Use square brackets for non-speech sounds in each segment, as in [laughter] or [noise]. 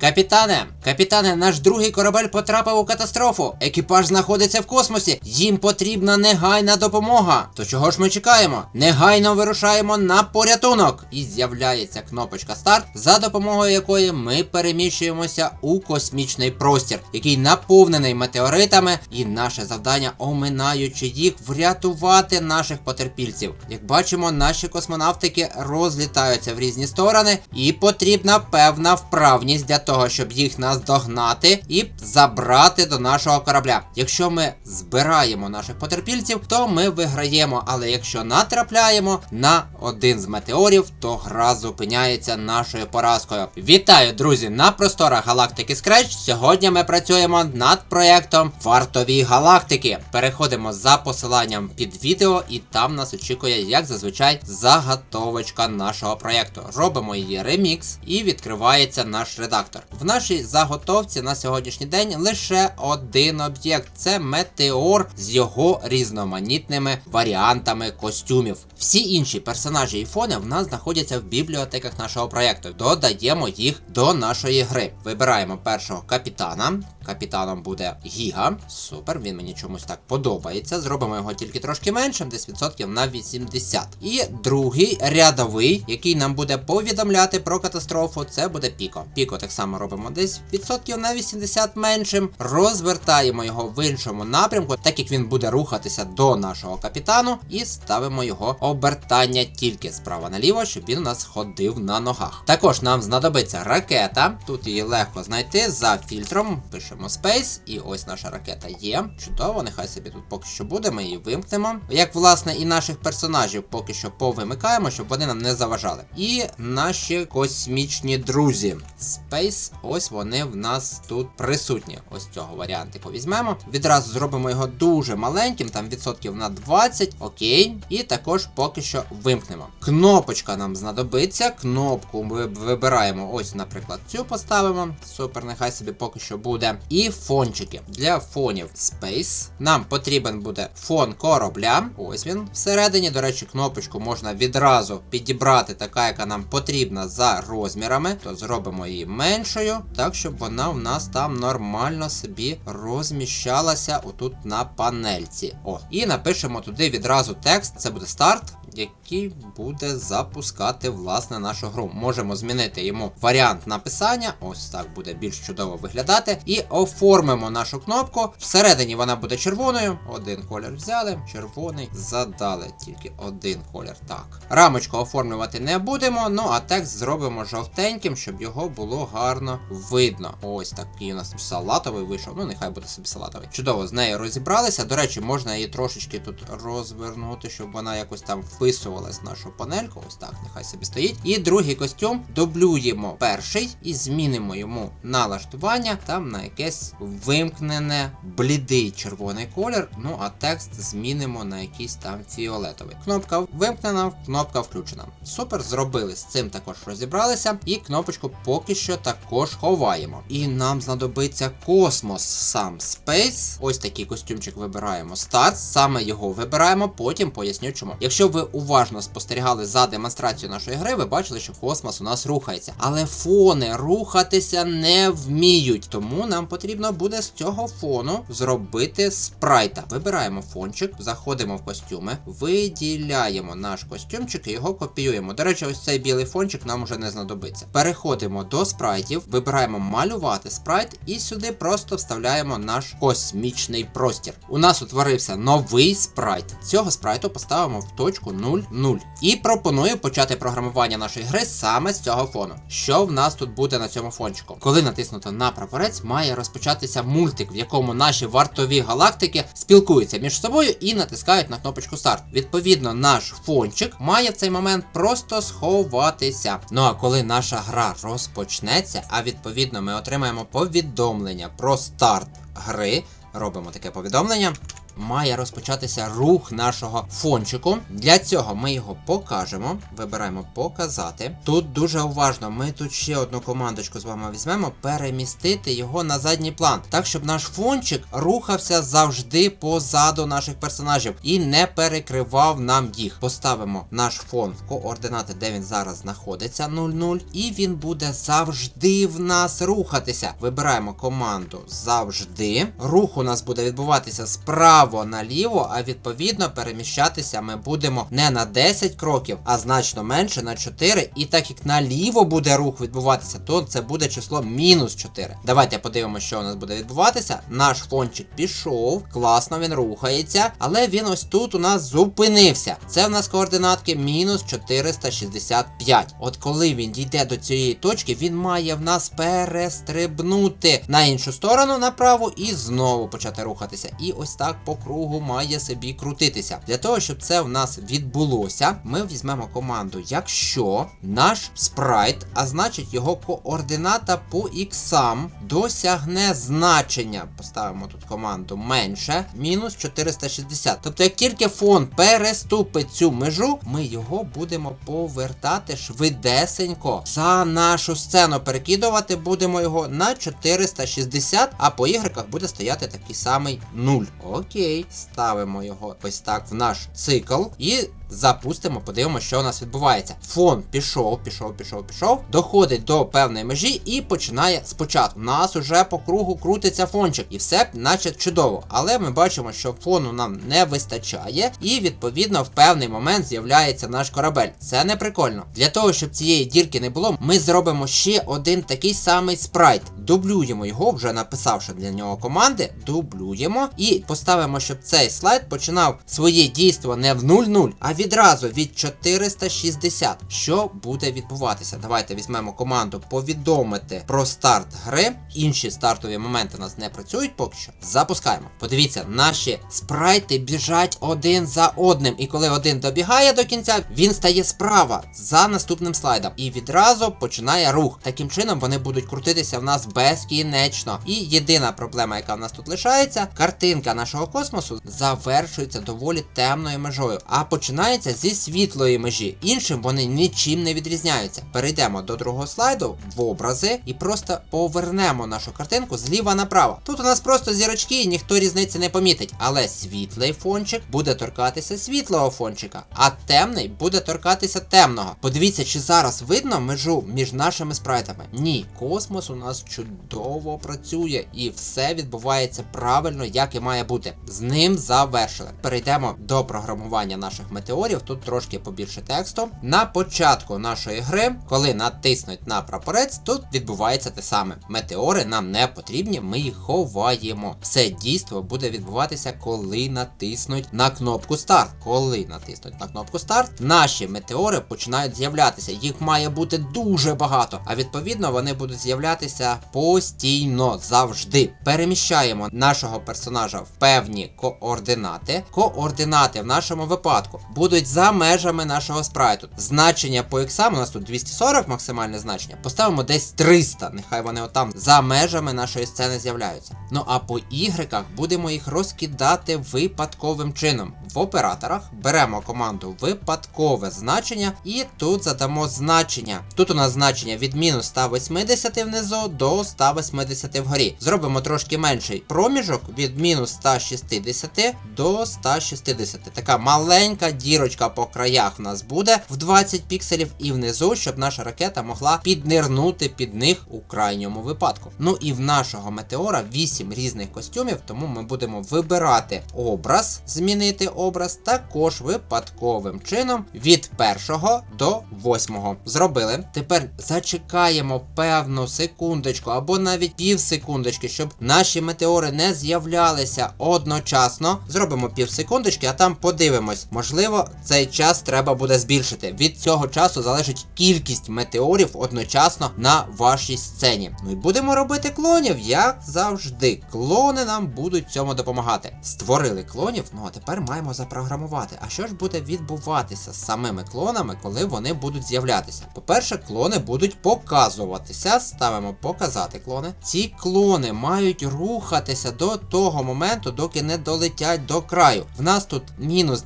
Капітане, капітане, наш другий корабель потрапив у катастрофу. Екіпаж знаходиться в космосі. Їм потрібна негайна допомога. То чого ж ми чекаємо? Негайно вирушаємо на порятунок. І з'являється кнопочка старт, за допомогою якої ми переміщуємося у космічний простір, який наповнений метеоритами, і наше завдання, оминаючи їх, врятувати наших потерпільців. Як бачимо, наші космонавтики розлітаються в різні сторони, і потрібна певна вправність для того, щоб їх наздогнати і забрати до нашого корабля. Якщо ми збираємо наших потерпільців, то ми виграємо. Але якщо натрапляємо на один з метеорів, то гра зупиняється нашою поразкою. Вітаю, друзі! На просторах галактики Scratch. Сьогодні ми працюємо над проєктом Вартові галактики. Переходимо за посиланням під відео, і там нас очікує, як зазвичай, заготовочка нашого проєкту. Робимо її ремікс і відкривається наш редактор. В нашій заготовці на сьогоднішній день лише один об'єкт це метеор з його різноманітними варіантами костюмів. Всі інші персонажі і фони в нас знаходяться в бібліотеках нашого проєкту. Додаємо їх до нашої гри. Вибираємо першого капітана. Капітаном буде Гіга. Супер, він мені чомусь так подобається. Зробимо його тільки трошки меншим, десь відсотків на 80. І другий рядовий, який нам буде повідомляти про катастрофу, це буде Піко. Піко так само робимо десь відсотків на 80 меншим. Розвертаємо його в іншому напрямку, так як він буде рухатися до нашого капітану, і ставимо його обертання тільки справа наліво, щоб він у нас ходив на ногах. Також нам знадобиться ракета. Тут її легко знайти за фільтром. Пишемо Space, і ось наша ракета є. Чудово, нехай собі тут поки що буде. Ми її вимкнемо. Як власне і наших персонажів поки що повимикаємо, щоб вони нам не заважали. І наші космічні друзі. Space, ось вони в нас тут присутні. Ось цього варіантику візьмемо. Відразу зробимо його дуже маленьким, там відсотків на 20. Окей. І також поки що вимкнемо. Кнопочка нам знадобиться. Кнопку ми вибираємо. Ось, наприклад, цю поставимо. Супер, нехай собі поки що буде. І фончики. Для фонів Space. Нам потрібен буде фон корабля. Ось він всередині. До речі, кнопочку можна відразу підібрати, така, яка нам потрібна за розмірами. То зробимо її меншою, так щоб вона в нас там нормально собі розміщалася отут на панельці. О, і напишемо туди відразу текст. Це буде старт. Який буде запускати власне нашу гру. Можемо змінити йому варіант написання. Ось так буде більш чудово виглядати. І оформимо нашу кнопку. Всередині вона буде червоною. Один колір взяли, червоний задали. Тільки один колір. Так. Рамочку оформлювати не будемо. Ну а текст зробимо жовтеньким, щоб його було гарно видно. Ось такий у нас салатовий вийшов. Ну, нехай буде собі салатовий. Чудово, з нею розібралися. До речі, можна її трошечки тут розвернути, щоб вона якось там вписувалась в нашу панельку. Ось так, нехай собі стоїть. І другий костюм дублюємо перший і змінимо йому налаштування там на якесь вимкнене блідий червоний колір. Ну а текст змінимо на якийсь там фіолетовий. Кнопка вимкнена, кнопка включена. Супер, зробили з цим також розібралися. І кнопочку поки що також ховаємо. І нам знадобиться космос сам Space. Ось такий костюмчик вибираємо. Старт, саме його вибираємо, потім поясню чому. Якщо ви уважно спостерігали за демонстрацією нашої гри, ви бачили, що космос у нас рухається. Але фони рухатися не вміють. Тому нам потрібно буде з цього фону зробити спрайта. Вибираємо фончик, заходимо в костюми, виділяємо наш костюмчик і його копіюємо. До речі, ось цей білий фончик нам уже не знадобиться. Переходимо до спрайтів, вибираємо малювати спрайт і сюди просто вставляємо наш космічний простір. У нас утворився новий спрайт. Цього спрайту поставимо в точку 0,0. І пропоную почати програмування нашої гри саме з цього фону. Що в нас тут буде на цьому фончику? Коли натиснуто на прапорець, має розпочатися мультик, в якому наші вартові галактики спілкуються між собою і натискають на кнопочку старт. Відповідно, наш фончик має в цей момент просто сховатися. Ну а коли наша гра розпочнеться, а відповідно ми отримаємо повідомлення про старт гри. Робимо таке повідомлення. Має розпочатися рух нашого фончику. Для цього ми його покажемо. Вибираємо показати. Тут дуже уважно. Ми тут ще одну командочку з вами візьмемо, перемістити його на задній план, так щоб наш фончик рухався завжди позаду наших персонажів і не перекривав нам їх. Поставимо наш фон в координати, де він зараз знаходиться 0,0, і він буде завжди в нас рухатися. Вибираємо команду завжди. Рух у нас буде відбуватися справа наліво, а відповідно переміщатися ми будемо не на 10 кроків, а значно менше на 4. І так як наліво буде рух відбуватися, то це буде число мінус 4. Давайте подивимося, що у нас буде відбуватися. Наш фончик пішов, класно він рухається, але він ось тут у нас зупинився. Це в нас координатки мінус 465. От коли він дійде до цієї точки, він має в нас перестрибнути на іншу сторону направо і знову почати рухатися. І ось так по кругу має собі крутитися. Для того, щоб це в нас відбулося, ми візьмемо команду, якщо наш спрайт, а значить його координата по іксам, досягне значення. Поставимо тут команду менше, мінус 460. Тобто, як тільки фон переступить цю межу, ми його будемо повертати швидесенько. За нашу сцену перекидувати будемо його на 460, а по ігреках буде стояти такий самий 0. Окей, ставимо його ось так в наш цикл. І запустимо, подивимося, що у нас відбувається. Фон пішов, пішов, пішов, пішов, доходить до певної межі і починає спочатку. У нас уже по кругу крутиться фончик, і все наче чудово. Але ми бачимо, що фону нам не вистачає, і відповідно в певний момент з'являється наш корабель. Це не прикольно. Для того, щоб цієї дірки не було, ми зробимо ще один такий самий спрайт. Дублюємо його, вже написавши для нього команди, дублюємо і поставимо, щоб цей слайд починав своє дійство не в 0-0, а відразу від 460. Що буде відбуватися? Давайте візьмемо команду повідомити про старт гри. Інші стартові моменти у нас не працюють поки що. Запускаємо. Подивіться, наші спрайти біжать один за одним. І коли один добігає до кінця, він стає справа за наступним слайдом. І відразу починає рух. Таким чином вони будуть крутитися в нас безкінечно. І єдина проблема, яка в нас тут лишається, картинка нашого космосу завершується доволі темною межою, а починається зі світлої межі. Іншим вони нічим не відрізняються. Перейдемо до другого слайду в образи і просто повернемо нашу картинку зліва направо. Тут у нас просто зірочки, і ніхто різниці не помітить. Але світлий фончик буде торкатися світлого фончика, а темний буде торкатися темного. Подивіться, чи зараз видно межу між нашими спрайтами. Ні, космос у нас чудово працює і все відбувається правильно, як і має бути. З ним завершили. Перейдемо до програмування наших метеорів. Тут трошки побільше тексту. На початку нашої гри, коли натиснуть на прапорець, тут відбувається те саме. Метеори нам не потрібні, ми їх ховаємо. Все дійство буде відбуватися, коли натиснуть на кнопку старт. Коли натиснуть на кнопку старт, наші метеори починають з'являтися. Їх має бути дуже багато. А відповідно вони будуть з'являтися постійно завжди. Переміщаємо нашого персонажа в певні координати. Координати в нашому випадку будуть за межами нашого спрайту. Значення по іксам у нас тут 240 максимальне значення. Поставимо десь 300. Нехай вони отам за межами нашої сцени з'являються. Ну а по ігреках будемо їх розкидати випадковим чином. В операторах беремо команду випадкове значення і тут задамо значення. Тут у нас значення від мінус 180 внизу до 180 вгорі. Зробимо трошки менший проміжок від мінус 160 до 160. Така маленька дірочка по краях в нас буде в 20 пікселів і внизу, щоб наша ракета могла піднирнути під них у крайньому випадку. Ну і в нашого метеора 8 різних костюмів, тому ми будемо вибирати образ, змінити образ, також випадковим чином від першого до восьмого. Зробили. Тепер зачекаємо певну секундочку або навіть пів секундочки, щоб наші метеори не з'являлися одночасно. Зробимо пів секундочки, а там подивимось. Можливо, цей час треба буде збільшити. Від цього часу залежить кількість метеорів одночасно на вашій сцені. Ну і будемо робити клонів, як завжди. Клони нам будуть цьому допомагати. Створили клонів, ну а тепер маємо запрограмувати. А що ж буде відбуватися з самими клонами, коли вони будуть з'являтися? По-перше, клони будуть показуватися. Ставимо показати клони. Ці клони мають рухатися до того моменту, доки не долетять до краю. В нас тут мінус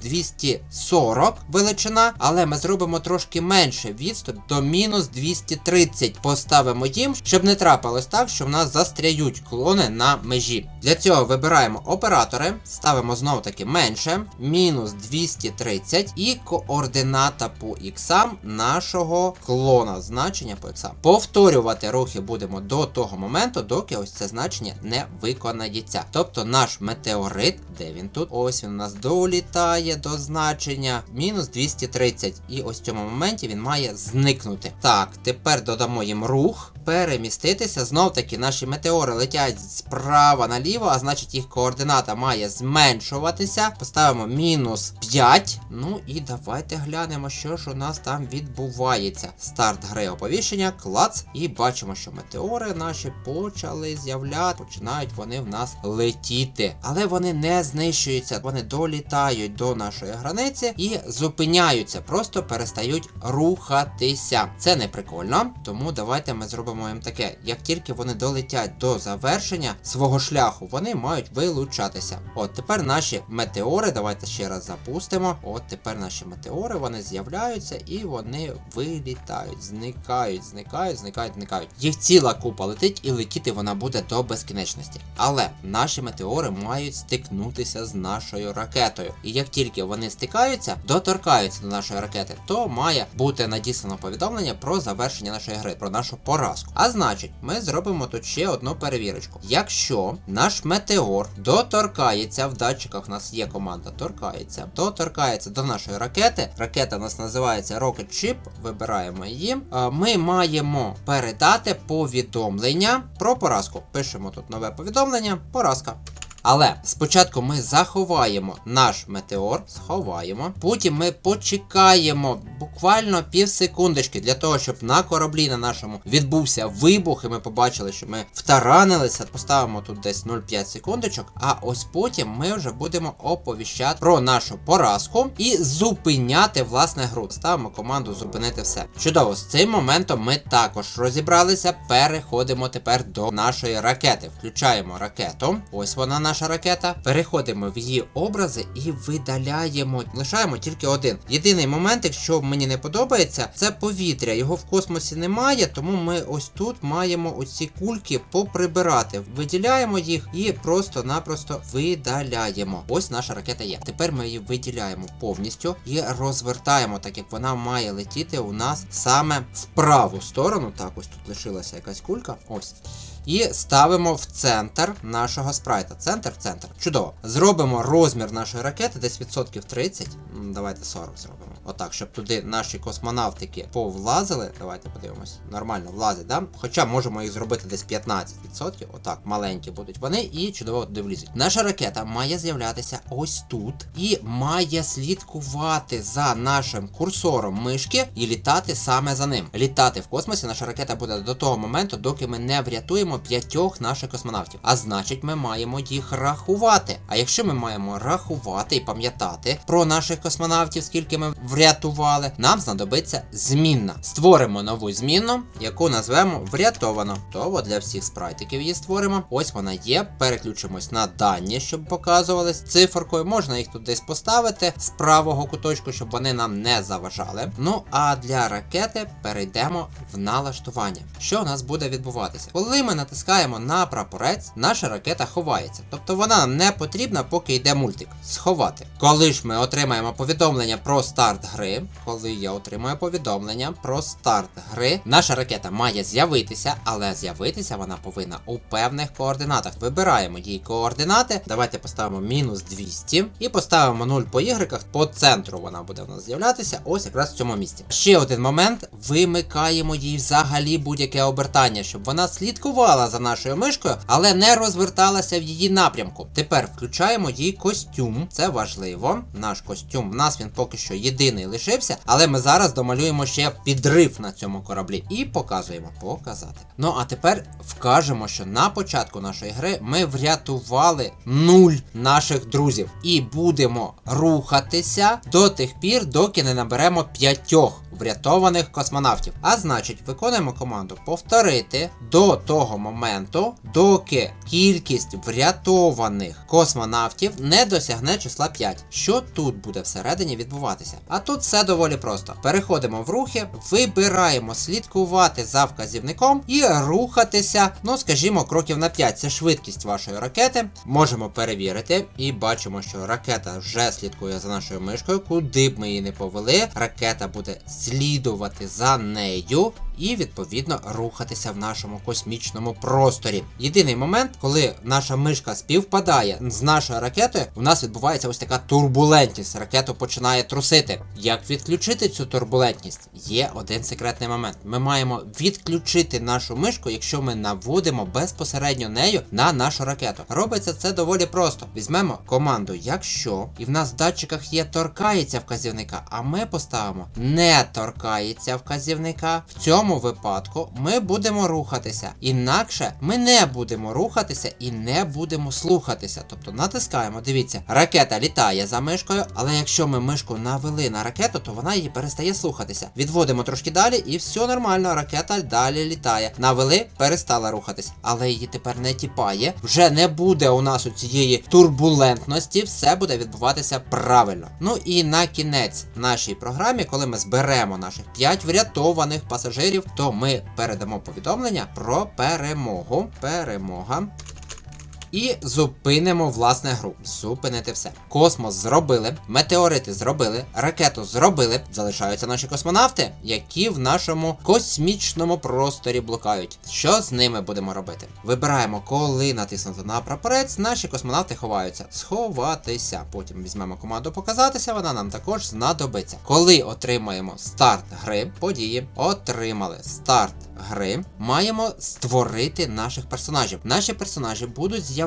240 величина, але ми зробимо трошки менше відступ до мінус 230. Поставимо їм, щоб не трапилось так, що в нас застряють клони на межі. Для цього вибираємо оператори, ставимо знов таки менше, мінус 230 і координата по іксам нашого клона. Значення по іксам. Повторювати рухи будемо до того моменту, доки ось це значення не виконається. Тобто наш метеорит, де він тут? Ось він у нас долітає до значення мінус 230. І ось в цьому моменті він має зникнути. Так, тепер додамо їм рух. Переміститися. Знов таки наші метеори летять справа наліво, а значить їх координата має зменшуватися. Поставимо мінус 5. Ну і давайте глянемо, що ж у нас там відбувається. Старт гри оповіщення, клац. І бачимо, що метеори наші почали з'являти. Починають вони в нас летіти. Але вони не знищуються, вони долітають до нашої границі і зупиняються, просто перестають рухатися. Це не прикольно, тому давайте ми зробимо їм таке. Як тільки вони долетять до завершення свого шляху, вони мають вилучатися. От тепер наші метеори, давайте ще раз запустимо. От тепер наші метеори вони з'являються і вони вилітають, зникають, зникають, зникають, зникають. Їх ціла купа летить, і летіти вона буде до безкінечності. Але наші метеори мають стикнутися з нашою ракетою. І як тільки вони стикаються, доторкаються до нашої ракети, то має бути надіслано повідомлення про завершення нашої гри, про нашу поразку. А значить, ми зробимо тут ще одну перевірочку. Якщо наш метеор доторкається, в датчиках у нас є команда торкається, доторкається до нашої ракети. Ракета у нас називається Rocket Chip, вибираємо її. Ми маємо передати повідомлення про поразку. Пишемо тут нове повідомлення, поразка. Але спочатку ми заховаємо наш метеор, сховаємо. Потім ми почекаємо буквально пів секундочки для того, щоб на кораблі на нашому відбувся вибух, і ми побачили, що ми втаранилися. Поставимо тут десь 0,5 секундочок. А ось потім ми вже будемо оповіщати про нашу поразку і зупиняти власне гру. Ставимо команду зупинити все. Чудово, з цим моментом ми також розібралися. Переходимо тепер до нашої ракети. Включаємо ракету. Ось вона наша ракета. Переходимо в її образи і видаляємо. Лишаємо тільки один. Єдиний момент, якщо мені не подобається, це повітря. Його в космосі немає, тому ми ось тут маємо оці кульки поприбирати. Виділяємо їх і просто-напросто видаляємо. Ось наша ракета є. Тепер ми її виділяємо повністю і розвертаємо, так як вона має летіти у нас саме в праву сторону. Так, ось тут лишилася якась кулька. Ось. І ставимо в центр нашого спрайта. Центр, центр. Чудово. Зробимо розмір нашої ракети десь відсотків 30. Давайте 40 зробимо. Отак, щоб туди наші космонавтики повлазили. Давайте подивимось. Нормально влазить, да? Хоча можемо їх зробити десь 15%. Отак, маленькі будуть вони і чудово туди влізуть. Наша ракета має з'являтися ось тут і має слідкувати за нашим курсором мишки і літати саме за ним. Літати в космосі наша ракета буде до того моменту, доки ми не врятуємо п'ятьох наших космонавтів. А значить, ми маємо їх рахувати. А якщо ми маємо рахувати і пам'ятати про наших космонавтів, скільки ми врятували, нам знадобиться змінна. Створимо нову змінну, яку назвемо врятовано. То для всіх спрайтиків її створимо. Ось вона є. Переключимось на дані, щоб показувались циферкою. Можна їх тут десь поставити з правого куточку, щоб вони нам не заважали. Ну а для ракети перейдемо в налаштування. Що у нас буде відбуватися? Коли ми натискаємо на прапорець, наша ракета ховається. Тобто вона нам не потрібна, поки йде мультик. Сховати. Коли ж ми отримаємо повідомлення про старт гри, коли я отримаю повідомлення про старт гри, наша ракета має з'явитися, але з'явитися вона повинна у певних координатах. Вибираємо її координати. Давайте поставимо мінус 200 і поставимо 0 по Y. По центру вона буде в нас з'являтися. Ось якраз в цьому місці. Ще один момент: вимикаємо їй взагалі будь-яке обертання, щоб вона слідкувала за нашою мишкою, але не розверталася в її напрямку. Тепер включаємо їй костюм. Це важливо. Наш костюм в нас він поки що єдиний лишився, але ми зараз домалюємо ще підрив на цьому кораблі і показуємо. Показати. Ну а тепер вкажемо, що на початку нашої гри ми врятували нуль наших друзів і будемо рухатися до тих пір, доки не наберемо п'ятьох врятованих космонавтів. А значить, виконуємо команду повторити до того моменту, доки кількість врятованих космонавтів не досягне числа 5. Що тут буде всередині відбуватися? А тут все доволі просто. Переходимо в рухи, вибираємо слідкувати за вказівником і рухатися, ну скажімо, кроків на 5. Це швидкість вашої ракети. Можемо перевірити і бачимо, що ракета вже слідкує за нашою мишкою. Куди б ми її не повели, ракета буде слідувати за нею і відповідно рухатися в нашому космічному просторі. Єдиний момент, коли наша мишка співпадає з нашою ракетою, у нас відбувається ось така турбулентність. Ракету починає трусити. Як відключити цю турбулентність? Є один секретний момент. Ми маємо відключити нашу мишку, якщо ми наводимо безпосередньо нею на нашу ракету. Робиться це доволі просто. Візьмемо команду, якщо і в нас в датчиках є торкається вказівника, а ми поставимо не торкається вказівника. В цьому випадку ми будемо рухатися. Інакше ми не будемо рухатися і не будемо слухатися. Тобто натискаємо, дивіться, ракета літає за мишкою, але якщо ми мишку навели на ракету, то вона її перестає слухатися. Відводимо трошки далі, і все нормально, ракета далі літає. Навели, перестала рухатись, але її тепер не тіпає. Вже не буде у нас у цієї турбулентності, все буде відбуватися правильно. Ну і на кінець нашій програмі, коли ми зберемо наших 5 врятованих пасажирів, то ми передамо повідомлення про перемогу. Перемога. І зупинимо власне гру. Зупинити все. Космос зробили, метеорити зробили, ракету зробили. Залишаються наші космонавти, які в нашому космічному просторі блукають. Що з ними будемо робити? Вибираємо, коли натиснути на прапорець, наші космонавти ховаються. Сховатися. Потім візьмемо команду показатися, вона нам також знадобиться. Коли отримаємо старт гри, події, отримали старт гри, маємо створити наших персонажів. Наші персонажі будуть з'являтися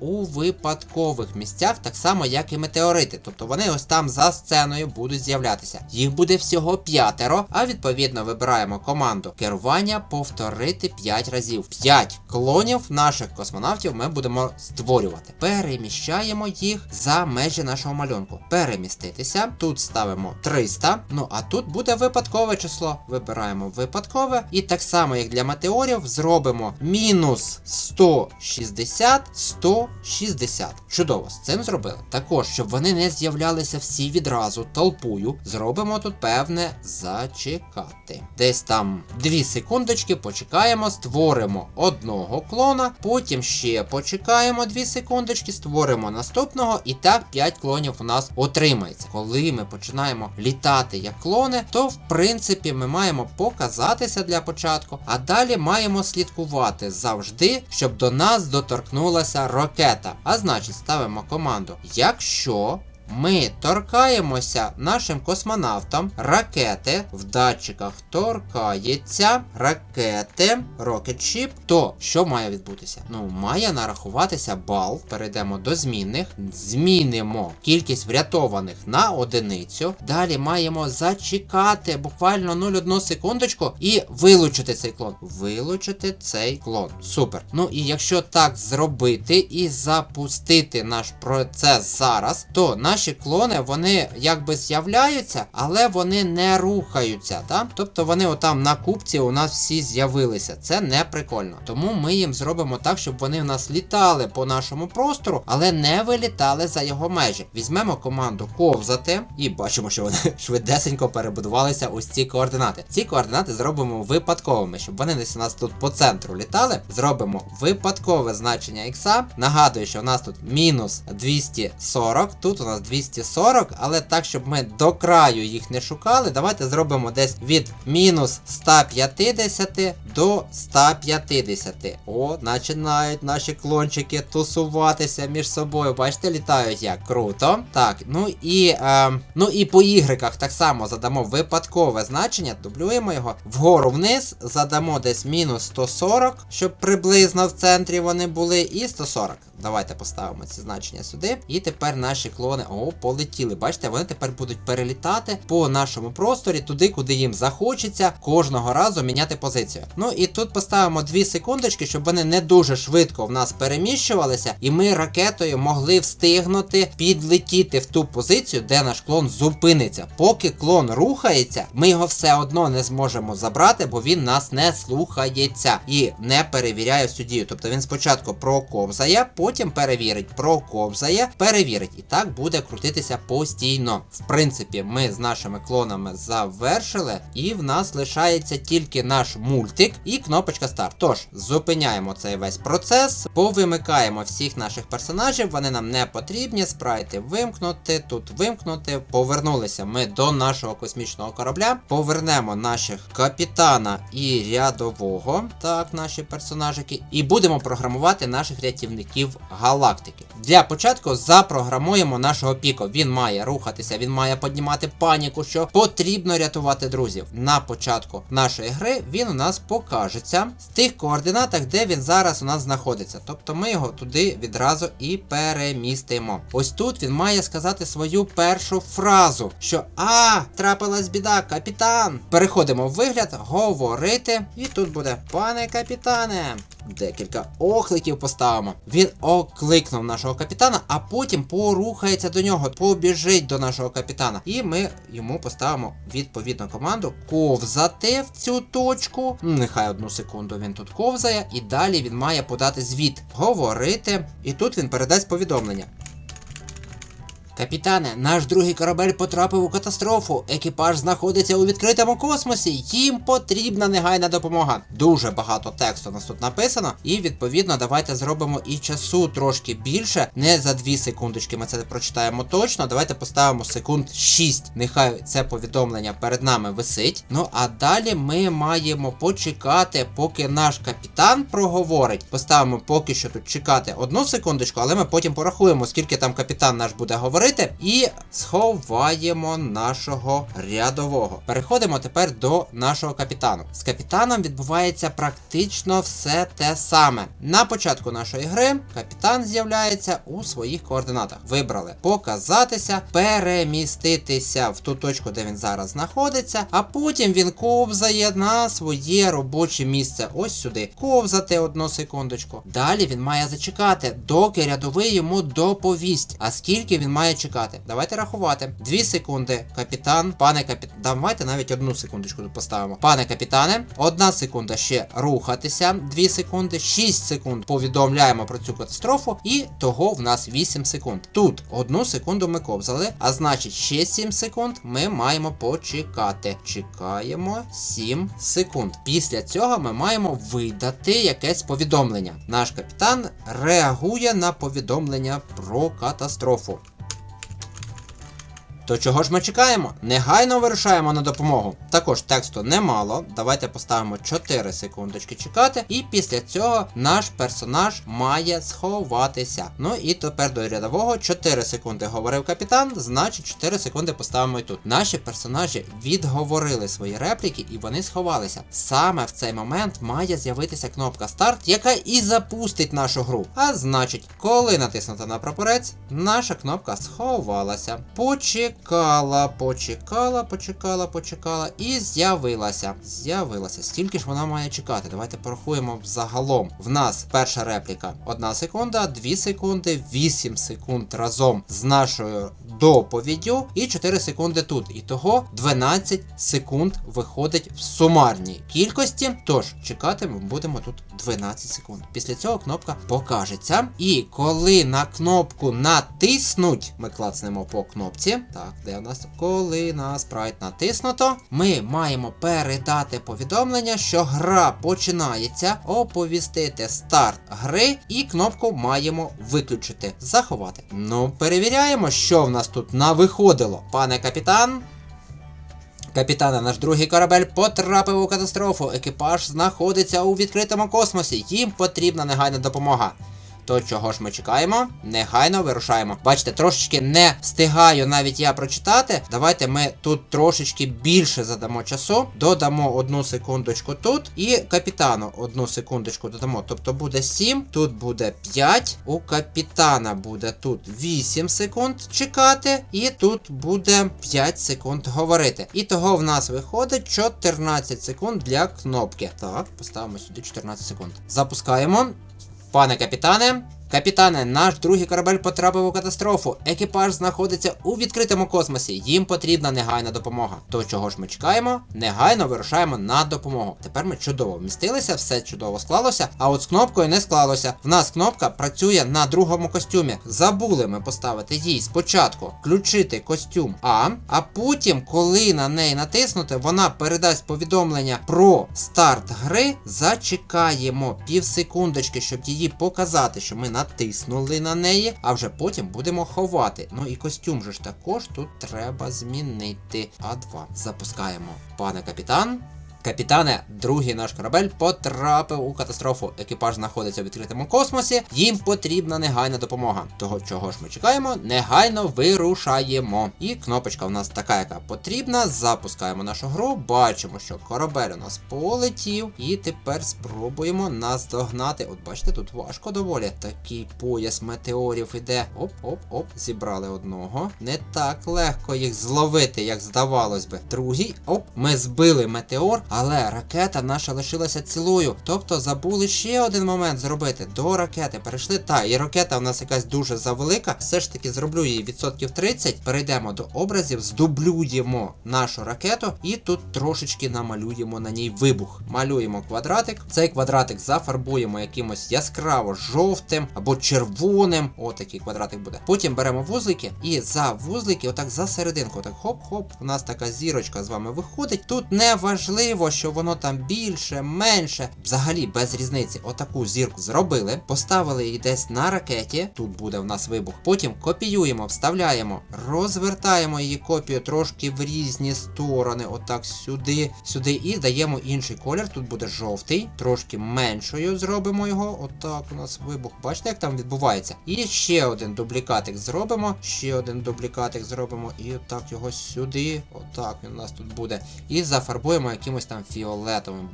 у випадкових місцях, так само як і метеорити. Тобто вони ось там за сценою будуть з'являтися. Їх буде всього п'ятеро, а відповідно вибираємо команду керування повторити 5 разів. 5 клонів наших космонавтів ми будемо створювати. Переміщаємо їх за межі нашого малюнку. Переміститися. Тут ставимо 300. Ну а тут буде випадкове число. Вибираємо випадкове. І так само, як для метеорів, зробимо мінус 160, 160. Чудово, з цим зробили. Також, щоб вони не з'являлися всі відразу толпою, зробимо тут певне зачекати. Десь там 2 секундочки, почекаємо, створимо одного клона, потім ще почекаємо 2 секундочки, створимо наступного, і так 5 клонів у нас отримається. Коли ми починаємо літати як клони, то в принципі ми маємо показатися для початку, а далі маємо слідкувати завжди, щоб до нас доторкнулася ракета. А значить, ставимо команду. Якщо ми торкаємося нашим космонавтам ракети в датчиках торкається ракети Rocket то що має відбутися? Ну, має нарахуватися бал. Перейдемо до змінних, змінимо кількість врятованих на одиницю. Далі маємо зачекати буквально 0,1 секундочку і вилучити цей клон. Вилучити цей клон. Супер. Ну і якщо так зробити і запустити наш процес зараз, то наші клони вони якби з'являються, але вони не рухаються. Та? Тобто вони отам на купці у нас всі з'явилися. Це не прикольно. Тому ми їм зробимо так, щоб вони в нас літали по нашому простору, але не вилітали за його межі. Візьмемо команду ковзати і бачимо, що вони [laughs] швидесенько перебудувалися ось ці координати. Ці координати зробимо випадковими, щоб вони десь у нас тут по центру літали. Зробимо випадкове значення ікса. Нагадую, що у нас тут мінус 240, тут у нас 240, але так, щоб ми до краю їх не шукали, давайте зробимо десь від мінус 150 до 150. О, починають наші клончики тусуватися між собою. Бачите, літають як круто. Так, ну і е, ну і по ігреках так само задамо випадкове значення, дублюємо його вгору вниз, задамо десь мінус 140, щоб приблизно в центрі вони були, і 140. Давайте поставимо ці значення сюди. І тепер наші клони полетіли. Бачите, вони тепер будуть перелітати по нашому просторі туди, куди їм захочеться, кожного разу міняти позицію. Ну і тут поставимо 2 секундочки, щоб вони не дуже швидко в нас переміщувалися, і ми ракетою могли встигнути підлетіти в ту позицію, де наш клон зупиниться. Поки клон рухається, ми його все одно не зможемо забрати, бо він нас не слухається і не перевіряє всю дію. Тобто він спочатку проковзає, потім перевірить, проковзає, перевірить. І так буде крутитися постійно. В принципі, ми з нашими клонами завершили, і в нас лишається тільки наш мультик і кнопочка старт. Тож, зупиняємо цей весь процес, повимикаємо всіх наших персонажів, вони нам не потрібні. Спрайти вимкнути, тут вимкнути. Повернулися ми до нашого космічного корабля. Повернемо наших капітана і рядового, так, наші персонажики, і будемо програмувати наших рятівників галактики. Для початку запрограмуємо нашого піко. Він має рухатися, він має піднімати паніку, що потрібно рятувати друзів. На початку нашої гри він у нас покажеться в тих координатах, де він зараз у нас знаходиться. Тобто ми його туди відразу і перемістимо. Ось тут він має сказати свою першу фразу, що А, трапилась біда, капітан. Переходимо в вигляд, говорити, і тут буде пане капітане. Декілька окликів поставимо. Він окликнув нашого капітана, а потім порухається до нього, побіжить до нашого капітана. І ми йому поставимо відповідну команду ковзати в цю точку. Нехай одну секунду він тут ковзає, і далі він має подати звіт, говорити. І тут він передасть повідомлення. Капітане, наш другий корабель потрапив у катастрофу. Екіпаж знаходиться у відкритому космосі. Їм потрібна негайна допомога. Дуже багато тексту нас тут написано. І відповідно давайте зробимо і часу трошки більше. Не за 2 секундочки ми це прочитаємо точно. Давайте поставимо секунд 6. Нехай це повідомлення перед нами висить. Ну а далі ми маємо почекати, поки наш капітан проговорить. Поставимо поки що тут чекати одну секундочку, але ми потім порахуємо, скільки там капітан наш буде говорити. І сховаємо нашого рядового. Переходимо тепер до нашого капітану. З капітаном відбувається практично все те саме. На початку нашої гри капітан з'являється у своїх координатах. Вибрали показатися, переміститися в ту точку, де він зараз знаходиться, а потім він ковзає на своє робоче місце. Ось сюди. Ковзати одну секундочку. Далі він має зачекати, доки рядовий йому доповість. А скільки він має чекати? Давайте рахувати. Дві секунди, капітан, пане капітан. Давайте навіть одну секундочку тут поставимо. Пане капітане, одна секунда ще рухатися. Дві секунди, 6 секунд повідомляємо про цю катастрофу, і того в нас 8 секунд. Тут одну секунду ми ковзали, а значить ще 7 секунд ми маємо почекати. Чекаємо 7 секунд. Після цього ми маємо видати якесь повідомлення. Наш капітан реагує на повідомлення про катастрофу. То чого ж ми чекаємо? Негайно вирушаємо на допомогу. Також тексту немало. Давайте поставимо 4 секундочки чекати. І після цього наш персонаж має сховатися. Ну і тепер до рядового 4 секунди говорив капітан, значить 4 секунди поставимо і тут. Наші персонажі відговорили свої репліки і вони сховалися. Саме в цей момент має з'явитися кнопка старт, яка і запустить нашу гру. А значить, коли натиснути на прапорець, наша кнопка сховалася. Почекаємо почекала, почекала, почекала, почекала і з'явилася. З'явилася. Стільки ж вона має чекати. Давайте порахуємо загалом. В нас перша репліка 1 секунда, 2 секунди, 8 секунд разом з нашою доповіддю і 4 секунди тут. І того 12 секунд виходить в сумарній кількості. Тож, чекати ми будемо тут 12 секунд. Після цього кнопка покажеться. І коли на кнопку натиснуть, ми клацнемо по кнопці. Так, де у нас? Коли на спрайт натиснуто, ми маємо передати повідомлення, що гра починається, оповістити старт гри, і кнопку маємо виключити, заховати. Ну, перевіряємо, що в нас тут навиходило. Пане капітан. Капітане, наш другий корабель потрапив у катастрофу. Екіпаж знаходиться у відкритому космосі. Їм потрібна негайна допомога. То чого ж ми чекаємо? Негайно вирушаємо. Бачите, трошечки не встигаю навіть я прочитати. Давайте ми тут трошечки більше задамо часу. Додамо одну секундочку тут. І капітану одну секундочку додамо. Тобто буде 7, тут буде 5. У капітана буде тут 8 секунд чекати. І тут буде 5 секунд говорити. І того в нас виходить 14 секунд для кнопки. Так, поставимо сюди 14 секунд. Запускаємо. Пане капітане, капітане, наш другий корабель потрапив у катастрофу. Екіпаж знаходиться у відкритому космосі. Їм потрібна негайна допомога. То чого ж ми чекаємо? Негайно вирушаємо на допомогу. Тепер ми чудово вмістилися, все чудово склалося. А от з кнопкою не склалося. В нас кнопка працює на другому костюмі. Забули ми поставити їй спочатку включити костюм А, а потім, коли на неї натиснути, вона передасть повідомлення про старт гри. Зачекаємо пів секундочки, щоб її показати, що ми натиснули на неї, а вже потім будемо ховати. Ну і костюм же ж також тут треба змінити. А2. Запускаємо. Пане капітан. Капітане, другий наш корабель потрапив у катастрофу. Екіпаж знаходиться у відкритому космосі. Їм потрібна негайна допомога. Того, чого ж ми чекаємо, негайно вирушаємо. І кнопочка у нас така, яка потрібна. Запускаємо нашу гру. Бачимо, що корабель у нас полетів. І тепер спробуємо наздогнати. От бачите, тут важко доволі. Такий пояс метеорів іде. Оп-оп-оп. Зібрали одного. Не так легко їх зловити, як здавалось би. Другий. Оп, ми збили метеор. Але ракета наша лишилася цілою. Тобто забули ще один момент зробити. До ракети перейшли. Та, і ракета в нас якась дуже завелика. Все ж таки зроблю її відсотків 30. Перейдемо до образів, здублюємо нашу ракету і тут трошечки намалюємо на ній вибух. Малюємо квадратик. Цей квадратик зафарбуємо якимось яскраво жовтим або червоним. Отакий квадратик буде. Потім беремо вузлики і за вузлики, отак за серединку, так хоп-хоп. У нас така зірочка з вами виходить. Тут не важливо, що воно там більше, менше. Взагалі без різниці. Отаку зірку зробили, поставили її десь на ракеті. Тут буде в нас вибух. Потім копіюємо, вставляємо, розвертаємо її копію трошки в різні сторони. Отак сюди, сюди, і даємо інший колір. Тут буде жовтий, трошки меншою зробимо його. Отак у нас вибух. Бачите, як там відбувається? І ще один дублікатик зробимо. Ще один дублікатик зробимо. І отак його сюди. Отак він у нас тут буде. І зафарбуємо якимось там фіолетовим.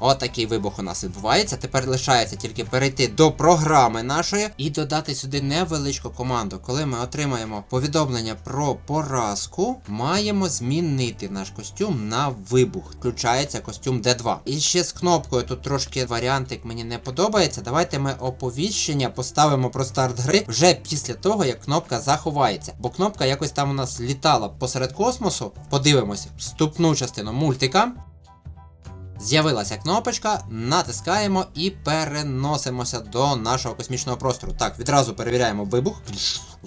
Отакий вибух у нас відбувається. Тепер лишається тільки перейти до програми нашої і додати сюди невеличку команду. Коли ми отримаємо повідомлення про поразку, маємо змінити наш костюм на вибух. Включається костюм D2. І ще з кнопкою тут трошки варіантик мені не подобається. Давайте ми оповіщення поставимо про старт гри вже після того, як кнопка заховається. Бо кнопка якось там у нас літала посеред космосу. Подивимося вступну частину мультика. З'явилася кнопочка, натискаємо і переносимося до нашого космічного простору. Так, відразу перевіряємо вибух.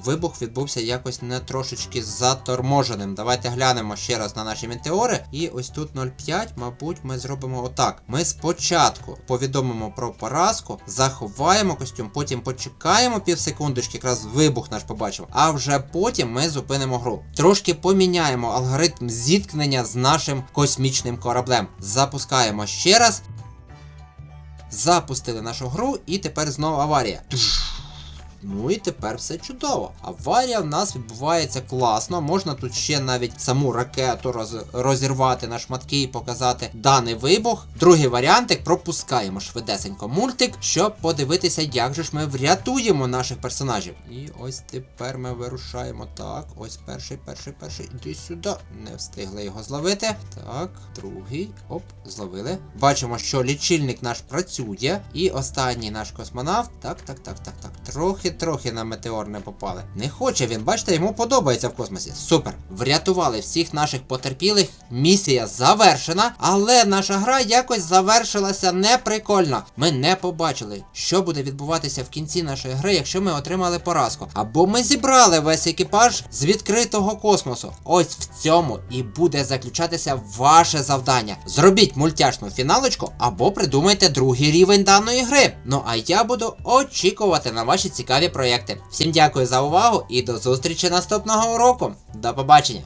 Вибух відбувся якось не трошечки заторможеним. Давайте глянемо ще раз на наші метеори. І ось тут 0,5, мабуть, ми зробимо отак. Ми спочатку повідомимо про поразку, заховаємо костюм, потім почекаємо пів секундочки, якраз вибух наш побачимо. А вже потім ми зупинимо гру. Трошки поміняємо алгоритм зіткнення з нашим космічним кораблем. Запускаємо ще раз. Запустили нашу гру, і тепер знову аварія. Ну і тепер все чудово. Аварія в нас відбувається класно. Можна тут ще навіть саму ракету роз... розірвати на шматки і показати даний вибух. Другий варіантик пропускаємо швидесенько мультик, щоб подивитися, як же ж ми врятуємо наших персонажів. І ось тепер ми вирушаємо. Так, ось перший, перший, перший. Іди сюди. Не встигли його зловити. Так, другий. Оп, зловили. Бачимо, що лічильник наш працює. І останній наш космонавт. Так, так, так, так, так. Трохи трохи на метеор не попали. Не хоче він, бачите, йому подобається в космосі. Супер. Врятували всіх наших потерпілих. Місія завершена, але наша гра якось завершилася неприкольно. Ми не побачили, що буде відбуватися в кінці нашої гри, якщо ми отримали поразку. Або ми зібрали весь екіпаж з відкритого космосу. Ось в цьому і буде заключатися ваше завдання. Зробіть мультяшну фіналочку або придумайте другий рівень даної гри. Ну а я буду очікувати на ваші цікаві цікаві проєкти. Всім дякую за увагу і до зустрічі наступного уроку. До побачення!